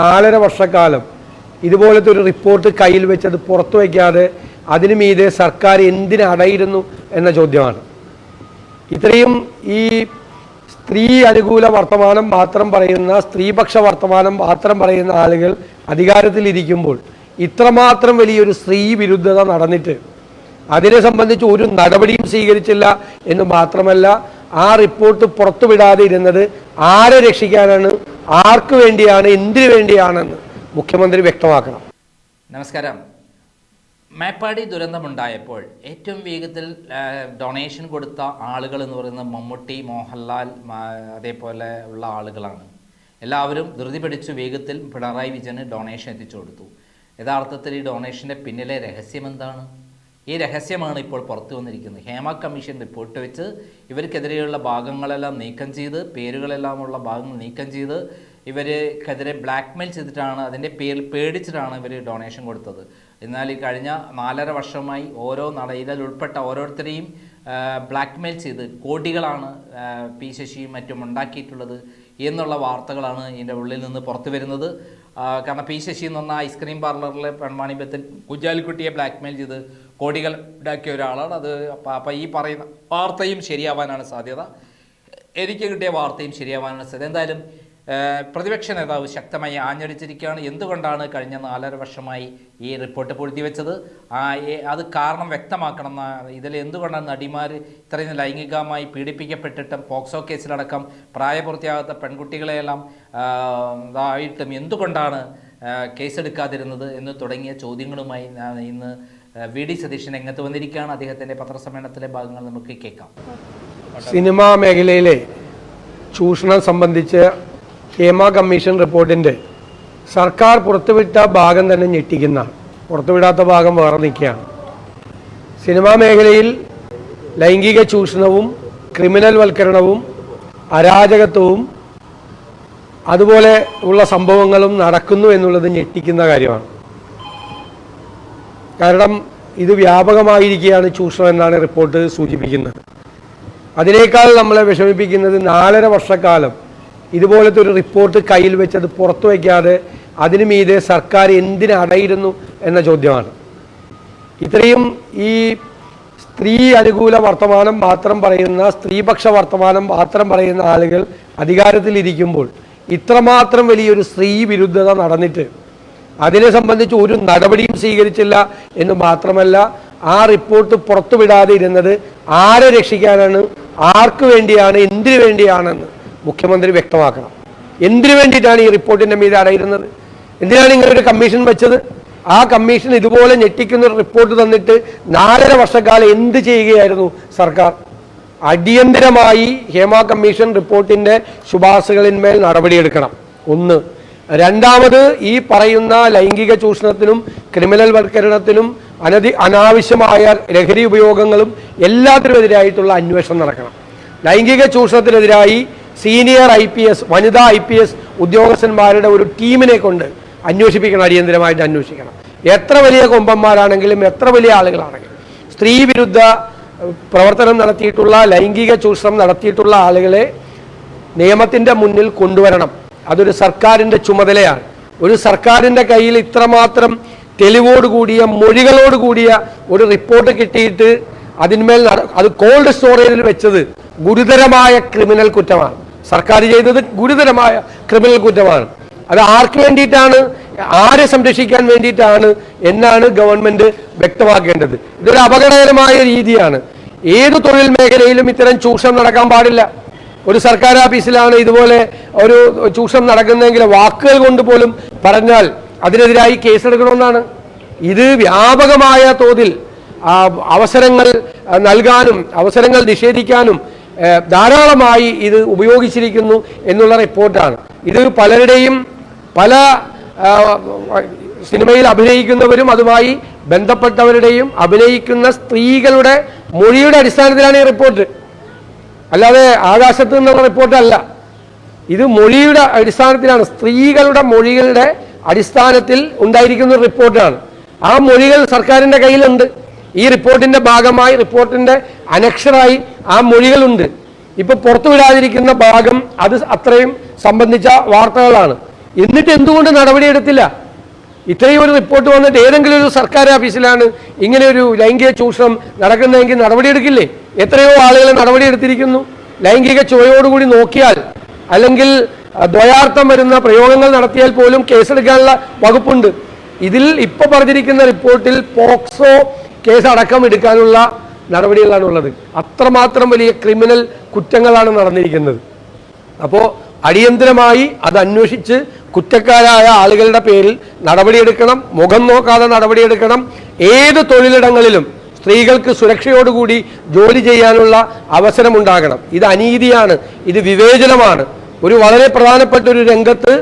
നാലര വർഷക്കാലം ഇതുപോലത്തെ ഒരു റിപ്പോർട്ട് കയ്യിൽ വെച്ച് അത് പുറത്തു വയ്ക്കാതെ അതിനു മീതെ സർക്കാർ എന്തിന് അടയിരുന്നു എന്ന ചോദ്യമാണ്. ഇത്രയും ഈ സ്ത്രീ അനുകൂല വർത്തമാനം മാത്രം പറയുന്ന സ്ത്രീപക്ഷ വർത്തമാനം മാത്രം പറയുന്ന ആളുകൾ അധികാരത്തിലിരിക്കുമ്പോൾ ഇത്രമാത്രം വലിയൊരു സ്ത്രീ വിരുദ്ധത നടന്നിട്ട് അതിനെ സംബന്ധിച്ച് ഒരു നടപടിയും സ്വീകരിച്ചില്ല എന്ന് മാത്രമല്ല ആ റിപ്പോർട്ട് പുറത്തുവിടാതെ ഇരുന്നത് ആരെ രക്ഷിക്കാനാണ് ആർക്ക് വേണ്ടിയാണ് എന്തിനു വേണ്ടിയാണെന്ന് മുഖ്യമന്ത്രി വ്യക്തമാക്കണം. നമസ്കാരം. മേപ്പാടി ദുരന്തമുണ്ടായപ്പോൾ ഏറ്റവും വേഗത്തിൽ ഡൊണേഷൻ കൊടുത്ത ആളുകൾ എന്ന് പറയുന്നത് മമ്മൂട്ടി മോഹൻലാൽ അതേപോലെ ഉള്ള ആളുകളാണ്. എല്ലാവരും ധൃതി പിടിച്ചു വേഗത്തിൽ പിണറായി വിജയന് ഡൊണേഷൻ എത്തിച്ചു കൊടുത്തു. യഥാർത്ഥത്തിൽ ഈ ഡൊണേഷന്റെ പിന്നിലെ രഹസ്യം എന്താണ്? ഈ രഹസ്യമാണ് ഇപ്പോൾ പുറത്തു വന്നിരിക്കുന്നത്. ഹേമ കമ്മീഷൻ റിപ്പോർട്ട് വെച്ച് ഇവർക്കെതിരെയുള്ള ഭാഗങ്ങളെല്ലാം നീക്കം ചെയ്ത് പേരുകളെല്ലാം ഉള്ള ഭാഗങ്ങൾ നീക്കം ചെയ്ത് ഇവർക്കെതിരെ ബ്ലാക്ക്മെയിൽ ചെയ്തിട്ടാണ് അതിന്റെ പേരിൽ പേടിച്ചിട്ടാണ് ഇവർ ഡൊണേഷൻ കൊടുത്തത്. എന്നാൽ ഈ കഴിഞ്ഞ നാലര വർഷമായി ഓരോ നട ഉൾപ്പെട്ട ഓരോരുത്തരെയും ബ്ലാക്ക്മെയിൽ ചെയ്ത് കോടികളാണ് പി ശശിയും മറ്റും ഉണ്ടാക്കിയിട്ടുള്ളത് എന്നുള്ള വാർത്തകളാണ് ഇതിന്റെ ഉള്ളിൽ നിന്ന് പുറത്തു വരുന്നത്. കാരണം പി ശശി എന്ന് പറഞ്ഞ ഐസ്ക്രീം പാർലറിലെ പെൺവാണിഭ്യത്തിൽ കുജാലിക്കുട്ടിയെ ബ്ലാക്ക്മെയിൽ ചെയ്ത് കോടികൾ ഉണ്ടാക്കിയ ഒരാളാണ്. അത് അപ്പം ഈ പറയുന്ന വാർത്തയും ശരിയാവാനാണ് സാധ്യത. എനിക്ക് കിട്ടിയ വാർത്തയും ശരിയാവാനാണ് സാധ്യത. എന്തായാലും പ്രതിപക്ഷ നേതാവ് ശക്തമായി ആഞ്ഞടിച്ചിരിക്കുകയാണ്. എന്തുകൊണ്ടാണ് കഴിഞ്ഞ നാലര വർഷമായി ഈ റിപ്പോർട്ട് പൂഴ്ത്തിവെച്ചത് ആ അത് കാരണം വ്യക്തമാക്കണം ഇതിൽ എന്തുകൊണ്ടാണ് നടിമാർ ഇത്രയും ലൈംഗികമായി പീഡിപ്പിക്കപ്പെട്ടിട്ടും പോക്സോ കേസിലടക്കം പ്രായപൂർത്തിയാകാത്ത പെൺകുട്ടികളെയെല്ലാം ഇതായിട്ടും എന്തുകൊണ്ടാണ് കേസെടുക്കാതിരുന്നത് എന്ന് തുടങ്ങിയ ചോദ്യങ്ങളുമായി ഇന്ന് വി ഡി സതീശൻ രംഗത്ത് വന്നിരിക്കുകയാണ്? അദ്ദേഹത്തിന്റെ പത്രസമ്മേളനത്തിലെ ഭാഗങ്ങൾ നമുക്ക് കേൾക്കാം. സിനിമാ മേഖലയിലെ ചൂഷണം സംബന്ധിച്ച് ഹേമ കമ്മീഷൻ റിപ്പോർട്ടിന്റെ സർക്കാർ പുറത്തുവിട്ട ഭാഗം തന്നെ ഞെട്ടിക്കുന്ന പുറത്തുവിടാത്ത ഭാഗം വേറെ നിൽക്കുകയാണ്. സിനിമാ മേഖലയിൽ ലൈംഗിക ചൂഷണവും ക്രിമിനൽ വൽക്കരണവും അരാജകത്വവും അതുപോലെ ഉള്ള സംഭവങ്ങളും നടക്കുന്നു എന്നുള്ളത് ഞെട്ടിക്കുന്ന കാര്യമാണ്. കാരണം ഇത് വ്യാപകമായിരിക്കുകയാണ് ചൂഷണം എന്നാണ് റിപ്പോർട്ട് സൂചിപ്പിക്കുന്നത്. അതിനേക്കാൾ നമ്മളെ വിഷമിപ്പിക്കുന്നത് നാലര വർഷക്കാലം ഇതുപോലത്തെ ഒരു റിപ്പോർട്ട് കയ്യിൽ വെച്ചത് പുറത്തു വയ്ക്കാതെ അതിനു മീതെ സർക്കാർ എന്തിനടയിരുന്നു എന്ന ചോദ്യമാണ്. ഇത്രയും ഈ സ്ത്രീ അനുകൂല വർത്തമാനം മാത്രം പറയുന്ന സ്ത്രീപക്ഷ വർത്തമാനം മാത്രം പറയുന്ന ആളുകൾ അധികാരത്തിലിരിക്കുമ്പോൾ ഇത്രമാത്രം വലിയൊരു സ്ത്രീ വിരുദ്ധത നടന്നിട്ട് അതിനെ സംബന്ധിച്ച് ഒരു നടപടിയും സ്വീകരിച്ചില്ല എന്ന് മാത്രമല്ല ആ റിപ്പോർട്ട് പുറത്തുവിടാതെ ഇരുന്നത് ആരെ രക്ഷിക്കാനാണ് ആർക്ക് വേണ്ടിയാണ് എന്തിനു വേണ്ടിയാണെന്ന് മുഖ്യമന്ത്രി വ്യക്തമാക്കണം. എന്തിനു വേണ്ടിയിട്ടാണ് ഈ റിപ്പോർട്ടിന്റെ മീതെ അടയിരുന്നത്? എന്തിനാണ് ഇങ്ങനെ ഒരു കമ്മീഷൻ വെച്ചത്? ആ കമ്മീഷൻ ഇതുപോലെ ഞെട്ടിക്കുന്ന ഒരു റിപ്പോർട്ട് തന്നിട്ട് നാലര വർഷക്കാലം എന്ത് ചെയ്യുകയായിരുന്നു സർക്കാർ? അടിയന്തരമായി ഹേമ കമ്മീഷൻ റിപ്പോർട്ടിന്റെ ശുപാർശകളിന്മേൽ നടപടിയെടുക്കണം. ഒന്ന് രണ്ടാമത് ഈ പറയുന്ന ലൈംഗിക ചൂഷണത്തിനും ക്രിമിനൽ വൽക്കരണത്തിനും അനധി അനാവശ്യമായ ലഹരി ഉപയോഗങ്ങളും എല്ലാത്തിനുമെതിരായിട്ടുള്ള അന്വേഷണം നടക്കണം. ലൈംഗിക ചൂഷണത്തിനെതിരായി സീനിയർ ഐ പി എസ് വനിതാ ഐ പി എസ് ഉദ്യോഗസ്ഥന്മാരുടെ ഒരു ടീമിനെ കൊണ്ട് അന്വേഷിപ്പിക്കണം അടിയന്തരമായിട്ട് അന്വേഷിക്കണം. എത്ര വലിയ കൊമ്പന്മാരാണെങ്കിലും എത്ര വലിയ ആളുകളാണെങ്കിലും. സ്ത്രീ വിരുദ്ധ പ്രവർത്തനം നടത്തിയിട്ടുള്ള ലൈംഗിക ചൂഷണം നടത്തിയിട്ടുള്ള ആളുകളെ നിയമത്തിന്റെ മുന്നിൽ കൊണ്ടുവരണം. അതൊരു സർക്കാരിന്റെ ചുമതലയാണ്. ഒരു സർക്കാരിന്റെ കയ്യിൽ ഇത്രമാത്രം തെളിവോട് കൂടിയ മൊഴികളോട് കൂടിയ ഒരു റിപ്പോർട്ട് കിട്ടിയിട്ട് അതിന്മേൽ അത് കോൾഡ് സ്റ്റോറേജിൽ വെച്ചത് ഗുരുതരമായ ക്രിമിനൽ കുറ്റമാണ്. സർക്കാർ ചെയ്തത് ഗുരുതരമായ ക്രിമിനൽ കുറ്റമാണ്. അത് ആർക്ക് വേണ്ടിയിട്ടാണ് ആരെ സംരക്ഷിക്കാൻ വേണ്ടിയിട്ടാണ് എന്നാണ് ഗവൺമെന്റ് വ്യക്തമാക്കേണ്ടത്. ഇതൊരു അപകടകരമായ രീതിയാണ്. ഏത് തൊഴിൽ മേഖലയിലും ഇത്തരം ചൂഷണം നടക്കാൻ പാടില്ല. ഒരു സർക്കാർ ഓഫീസിലാണ് ഇതുപോലെ ഒരു ചൂഷണം നടക്കുന്നതെങ്കിൽ വാക്കുകൾ കൊണ്ട് പോലും പറഞ്ഞാൽ അതിനെതിരായി കേസെടുക്കണമെന്നാണ്. ഇത് വ്യാപകമായ തോതിൽ അവസരങ്ങൾ നൽകാനും അവസരങ്ങൾ നിഷേധിക്കാനും ധാരാളമായി ഇത് ഉപയോഗിച്ചിരിക്കുന്നു എന്നുള്ള റിപ്പോർട്ടാണ്. ഇത് പലരുടെയും പല സിനിമയിൽ അഭിനയിക്കുന്നവരും അതുമായി ബന്ധപ്പെട്ടവരുടെയും അഭിനയിക്കുന്ന സ്ത്രീകളുടെ മൊഴിയുടെ അടിസ്ഥാനത്തിലാണ് ഈ റിപ്പോർട്ട്. അല്ലാതെ ആകാശത്ത് നിന്നുള്ള റിപ്പോർട്ടല്ല ഇത് മൊഴിയുടെ അടിസ്ഥാനത്തിലാണ്. സ്ത്രീകളുടെ മൊഴികളുടെ അടിസ്ഥാനത്തിൽ ഉണ്ടായിരിക്കുന്ന റിപ്പോർട്ടാണ് ആ മൊഴികൾ സർക്കാരിന്റെ കയ്യിലുണ്ട്. ഈ റിപ്പോർട്ടിന്റെ ഭാഗമായി റിപ്പോർട്ടിന്റെ അനക്ഷരായി ആ മൊഴികളുണ്ട്. ഇപ്പോൾ പുറത്തുവിടാതിരിക്കുന്ന ഭാഗം അത് അത്രയും സംബന്ധിച്ച വാർത്തകളാണ്. എന്നിട്ട് എന്തുകൊണ്ട് നടപടിയെടുത്തില്ല ഇത്രയും ഒരു റിപ്പോർട്ട് വന്നിട്ട് ഏതെങ്കിലും ഒരു സർക്കാർ ഓഫീസിലാണ് ഇങ്ങനെ ഒരു ലൈംഗിക ചൂഷണം നടക്കുന്നതെങ്കിൽ നടപടിയെടുക്കില്ലേ എത്രയോ ആളുകൾ നടപടിയെടുത്തിരിക്കുന്നു ലൈംഗിക ചുവയോടുകൂടി നോക്കിയാൽ അല്ലെങ്കിൽ ദ്വയാർത്ഥം വരുന്ന പ്രയോഗങ്ങൾ നടത്തിയാൽ പോലും കേസെടുക്കാനുള്ള വകുപ്പുണ്ട്. ഇതിൽ ഇപ്പൊ പറഞ്ഞിരിക്കുന്ന റിപ്പോർട്ടിൽ പോക്സോ കേസ് അടക്കം എടുക്കാനുള്ള നടപടികളാണ് ഉള്ളത്. അത്രമാത്രം വലിയ ക്രിമിനൽ കുറ്റങ്ങളാണ് നടന്നിരിക്കുന്നത്. അപ്പോൾ അടിയന്തരമായി അത് അന്വേഷിച്ച് കുറ്റക്കാരായ ആളുകളുടെ പേരിൽ നടപടിയെടുക്കണം. മുഖം നോക്കാതെ നടപടിയെടുക്കണം. ഏത് തൊഴിലിടങ്ങളിലും സ്ത്രീകൾക്ക് സുരക്ഷയോടുകൂടി ജോലി ചെയ്യാനുള്ള അവസരമുണ്ടാകണം. ഇത് അനീതിയാണ്. ഇത് വിവേചനമാണ്. ഒരു വളരെ പ്രധാനപ്പെട്ട ഒരു രംഗത്ത്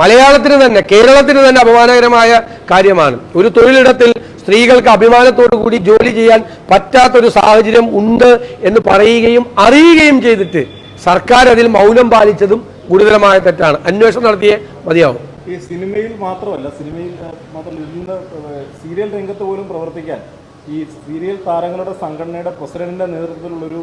മലയാളത്തിന് തന്നെ കേരളത്തിന് തന്നെ അപമാനകരമായ കാര്യമാണ്. ഒരു തൊഴിലിടത്തിൽ സ്ത്രീകൾക്ക് അഭിമാനത്തോടു കൂടി ജോലി ചെയ്യാൻ പറ്റാത്തൊരു സാഹചര്യം ഉണ്ട് എന്ന് പറയുകയും അറിയുകയും ചെയ്തിട്ട് സർക്കാർ അതിൽ മൗനം പാലിച്ചതും ഗുരുതരമായ തെറ്റാണ്. അന്വേഷണം നടത്തിയേ മതിയാവും. ഈ സിനിമയിൽ മാത്രമല്ല സിനിമയിൽ മാത്രമല്ല സീരിയൽ രംഗത്ത് പോലും പ്രവർത്തിക്കാൻ ഈ സീരിയൽ താരങ്ങളുടെ സംഘടനയുടെ പ്രസിഡന്റിന്റെ നേതൃത്വത്തിലുള്ളൊരു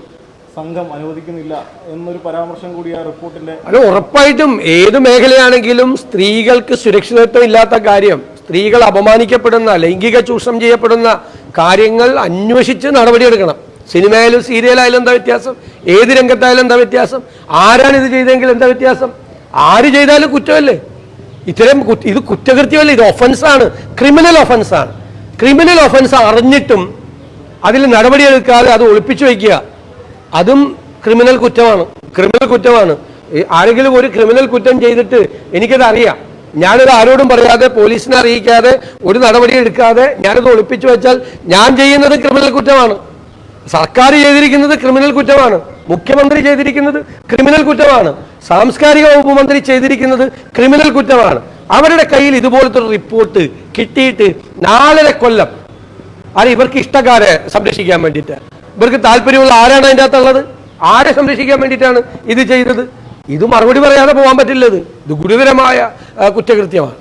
സംഘം അനുവദിക്കുന്നില്ല എന്നൊരു പരാമർശം കൂടി ആ റിപ്പോർട്ടിന്റെ അത് ഉറപ്പായിട്ടും ഏത് മേഖലയാണെങ്കിലും സ്ത്രീകൾക്ക് സുരക്ഷിതത്വം ഇല്ലാത്ത കാര്യം സ്ത്രീകൾ അപമാനിക്കപ്പെടുന്ന ലൈംഗിക ചൂഷണം ചെയ്യപ്പെടുന്ന കാര്യങ്ങൾ അന്വേഷിച്ച് നടപടിയെടുക്കണം. സിനിമയായാലും സീരിയലായാലും എന്താ വ്യത്യാസം? ഏത് രംഗത്തായാലും എന്താ വ്യത്യാസം? ആരാണ് ഇത് ചെയ്തെങ്കിൽ എന്താ വ്യത്യാസം? ആര് ചെയ്താലും കുറ്റമല്ലേ? ഇത്തരം ഇത് കുറ്റകൃത്യമല്ലേ ഇത് ഒഫൻസാണ് ക്രിമിനൽ ഒഫൻസാണ് ക്രിമിനൽ ഒഫൻസ് അറിഞ്ഞിട്ടും അതിൽ നടപടിയെടുക്കാതെ അത് ഒളിപ്പിച്ചു വയ്ക്കുക. അതും ക്രിമിനൽ കുറ്റമാണ്. ക്രിമിനൽ കുറ്റമാണ്. ആരെങ്കിലും ഒരു ക്രിമിനൽ കുറ്റം ചെയ്തിട്ട് എനിക്കത് അറിയാം. ഞാനത് ആരോടും പറയാതെ പോലീസിനെ അറിയിക്കാതെ ഒരു നടപടി എടുക്കാതെ ഞാനത് ഒളിപ്പിച്ചു വെച്ചാൽ ഞാൻ ചെയ്യുന്നത് ക്രിമിനൽ കുറ്റമാണ്. സർക്കാർ ചെയ്തിരിക്കുന്നത് ക്രിമിനൽ കുറ്റമാണ്. മുഖ്യമന്ത്രി ചെയ്തിരിക്കുന്നത് ക്രിമിനൽ കുറ്റമാണ്. സാംസ്കാരിക വകുപ്പ് മന്ത്രി ചെയ്തിരിക്കുന്നത് ക്രിമിനൽ കുറ്റമാണ്. അവരുടെ കയ്യിൽ ഇതുപോലത്തെ ഒരു റിപ്പോർട്ട് കിട്ടിയിട്ട് നാലര കൊല്ലം. അത് ഇവർക്ക് ഇഷ്ടക്കാരെ സംരക്ഷിക്കാൻ വേണ്ടിയിട്ട്. ഇവർക്ക് താല്പര്യമുള്ള ആരാണ് അതിന്റെ അകത്തുള്ളത്? ആരെ സംരക്ഷിക്കാൻ വേണ്ടിയിട്ടാണ് ഇത് ചെയ്തത്? ഇത് മറുപടി പറയാതെ പോകാൻ പറ്റില്ലത്. ഇത് ഗുരുതരമായ കുറ്റകൃത്യമാണ്.